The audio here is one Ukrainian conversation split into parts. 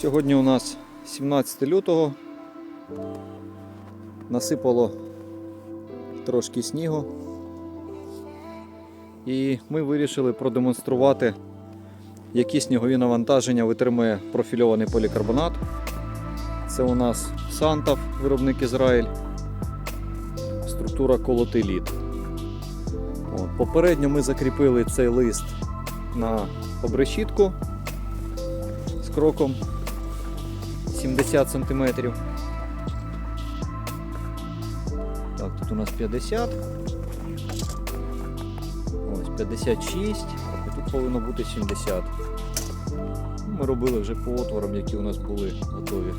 Сьогодні у нас 17 лютого. Насипало трошки снігу. І ми вирішили продемонструвати, які снігові навантаження витримує профільований полікарбонат. Це у нас Сантав, виробник Ізраїль. Структура колотий лід. Попередньо ми закріпили цей лист на обрешітку з кроком 70 см. Так, тут у нас 50. Ось 56, а тут повинно бути 70. Ми робили вже по отворам, які у нас були готові.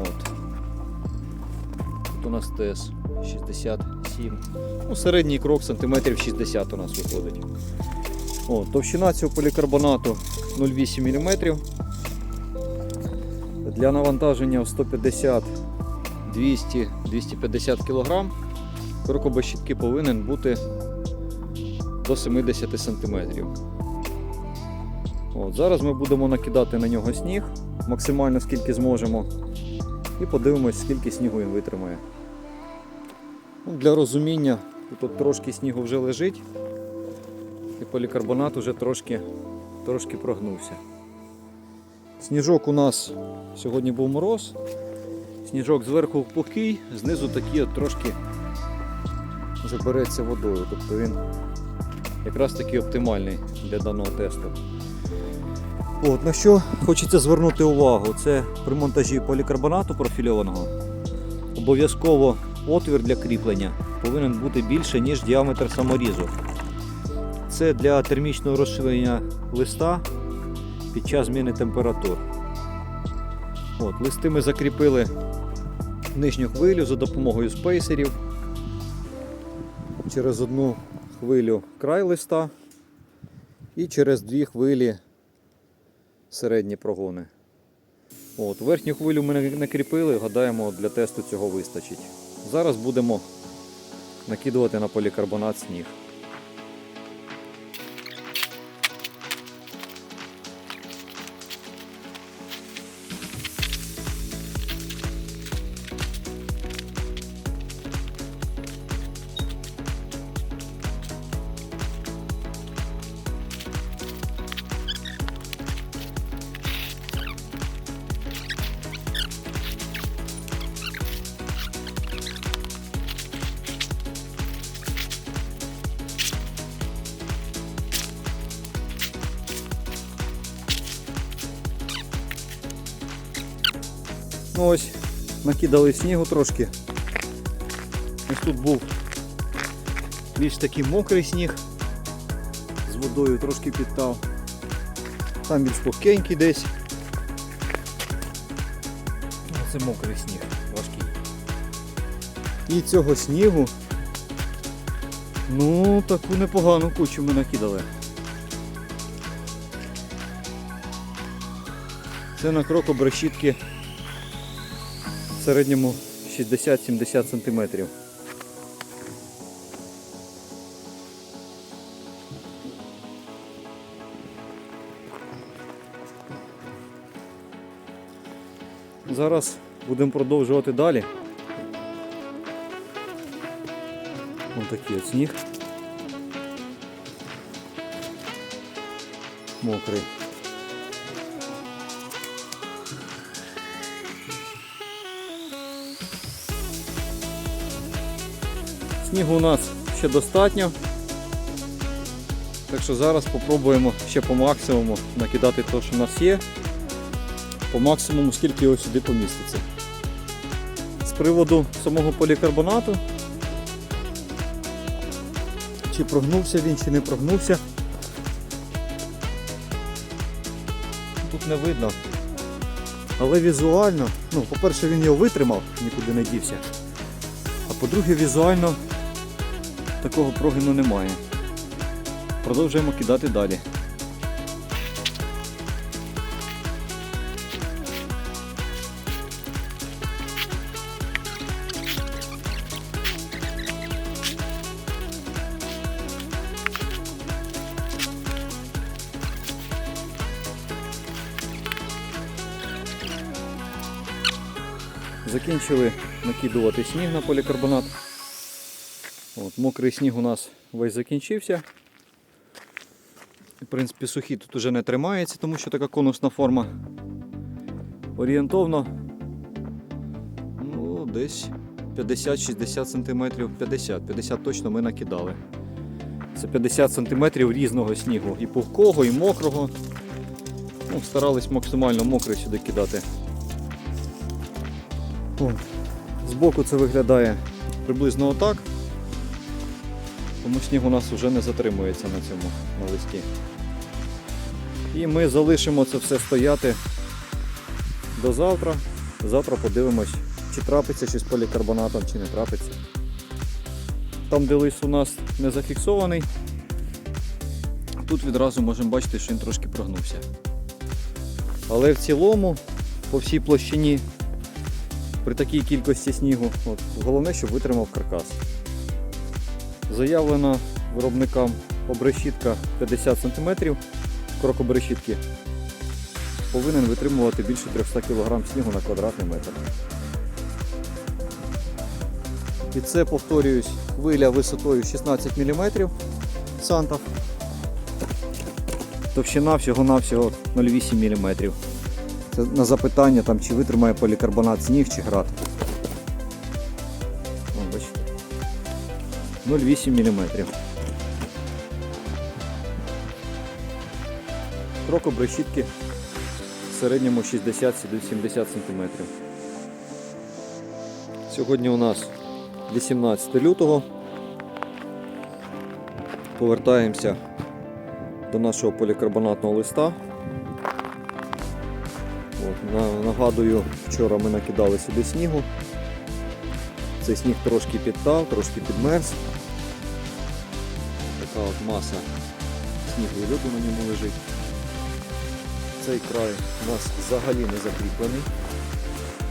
От. Тут у нас ТС 67. Ну, середній крок сантиметрів 60 у нас виходить. О, товщина цього полікарбонату 0,8 мм. Для навантаження в 150 200 250 кг крокобещітки повинен бути до 70 см. От, зараз ми будемо накидати на нього сніг максимально скільки зможемо. І подивимось, скільки снігу він витримає. Ну, для розуміння, тут от трошки снігу вже лежить, і полікарбонат вже трошки, трошки прогнувся. Сніжок у нас сьогодні був мороз. Сніжок зверху пухкий, знизу такий от трошки забереться водою. Тобто він якраз таки оптимальний для даного тесту. От, на що хочеться звернути увагу, це при монтажі полікарбонату профільованого обов'язково отвір для кріплення повинен бути більше, ніж діаметр саморізу. Це для термічного розширення листа під час зміни температур. От, листи ми закріпили нижню хвилю за допомогою спейсерів. Через одну хвилю край листа і через дві хвилі середні прогони. От, верхню хвилю ми не- не кріпили, гадаємо, для тесту цього вистачить. Зараз будемо накидувати на полікарбонат сніг. Ну ось, накидали снігу трошки. Ось тут був більш такий мокрий сніг. З водою трошки підтав. Там більш пухкенький десь. Це мокрий сніг, важкий. І цього снігу, ну, таку непогану кучу ми накидали. Це на крок обрешітки середньому 60-70 см. Зараз будемо продовжувати далі. Ось такий от сніг. Мокрий. Снігу у нас ще достатньо. Так що зараз спробуємо ще по максимуму накидати те, що в нас є. По максимуму, скільки його сюди поміститься. З приводу самого полікарбонату. Чи прогнувся він, чи не прогнувся. Тут не видно. Але візуально, ну, по-перше, він його витримав, нікуди не дівся. А по-друге, візуально такого прогину немає. Продовжуємо кидати далі. Закінчили накидувати сніг на полікарбонат. От, мокрий сніг у нас весь закінчився. В принципі, сухий тут уже не тримається, тому що така конусна форма. Орієнтовно ну, десь 50-60 см. 50, 50 точно ми накидали. Це 50 см різного снігу. І пухкого, і мокрого. Ну, старались максимально мокрий сюди кидати. О, збоку це виглядає приблизно отак. Тому сніг у нас вже не затримується на цьому на листі. І ми залишимо це все стояти до завтра. Завтра подивимось, чи трапиться щось полікарбонатом, чи не трапиться. Там, де лист у нас не зафіксований, тут відразу можемо бачити, що він трошки прогнувся. Але в цілому, по всій площині, при такій кількості снігу, от, головне, щоб витримав каркас. Заявлена виробникам обрешітка 50 см. Крок обрешітки повинен витримувати більше 300 кг снігу на квадратний метр. І це, повторююсь, хвиля висотою 16 мм сантов. Товщина всього-навсього 0,8 мм. Це на запитання, там, чи витримає полікарбонат сніг чи град. 0,8 мм. Крок обрешітки в середньому 60-70 см. Сьогодні у нас 18 лютого. Повертаємося до нашого полікарбонатного листа. От, нагадую, вчора ми накидали сюди снігу. Цей сніг трошки підтав, трошки підмерз. Така от маса снігу і льоду на ньому лежить. Цей край у нас взагалі не закріплений,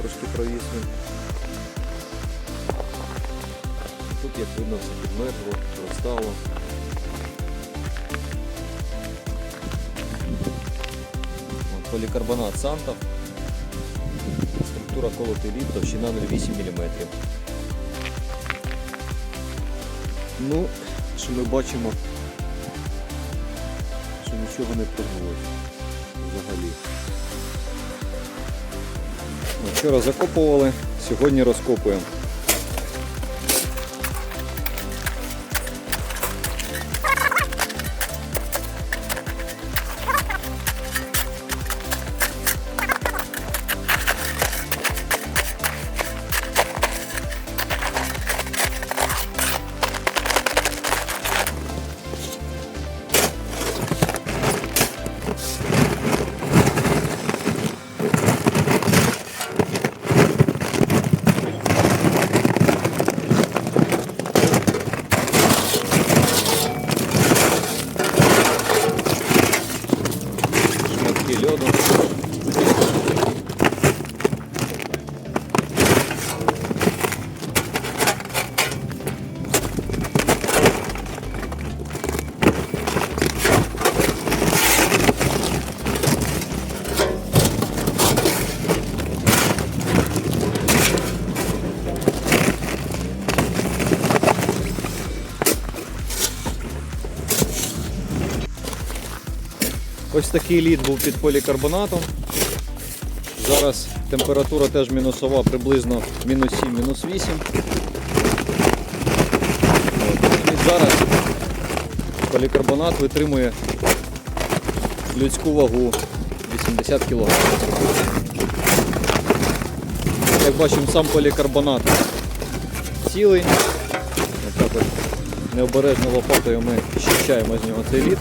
трошки провісним. Тут, як видно, все підмерзло, розстало. Полікарбонат Санта. Структура колотий лід, товщина 0,8 мм. Ну, що ми бачимо, що нічого не прогнулося взагалі. Вчора закопували, сьогодні розкопуємо. Ось такий лід був під полікарбонатом. Зараз температура теж мінусова, приблизно мінус 7, мінус 8. І зараз полікарбонат витримує людську вагу 80 кг. Як бачимо, сам полікарбонат цілий. Необережно лопатою ми щищаємо з нього цей лід.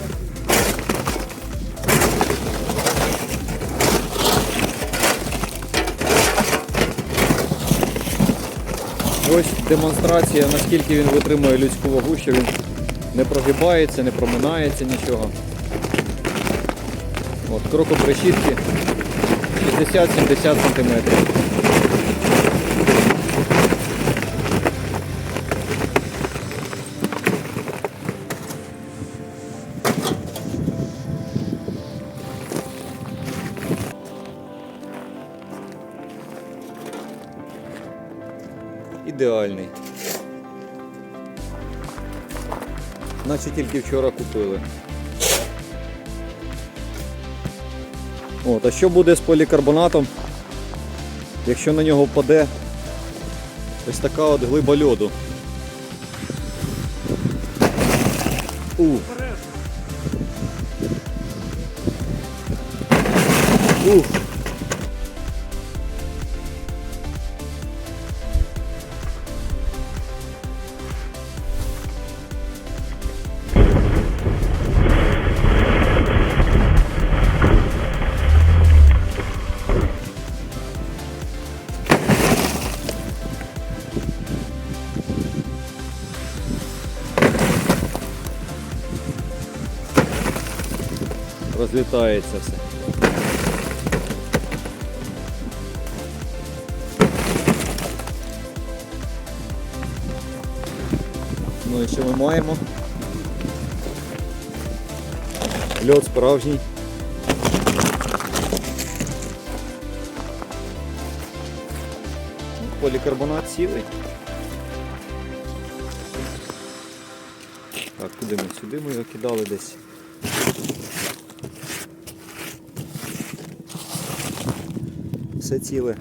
Ось демонстрація, наскільки він витримує людську вагу, що він не прогибається, не проминається нічого. От, Крокоприщітки 60-70 см. Ідеальний. Наче тільки вчора купили. От, а що буде з полікарбонатом, якщо на нього впаде ось така от глиба льоду? У. Розлітається все. Ну і що ми маємо? Льод справжній. Полікарбонат цілий. Так, куди ми? Сюди ми його кидали десь. Все ціле.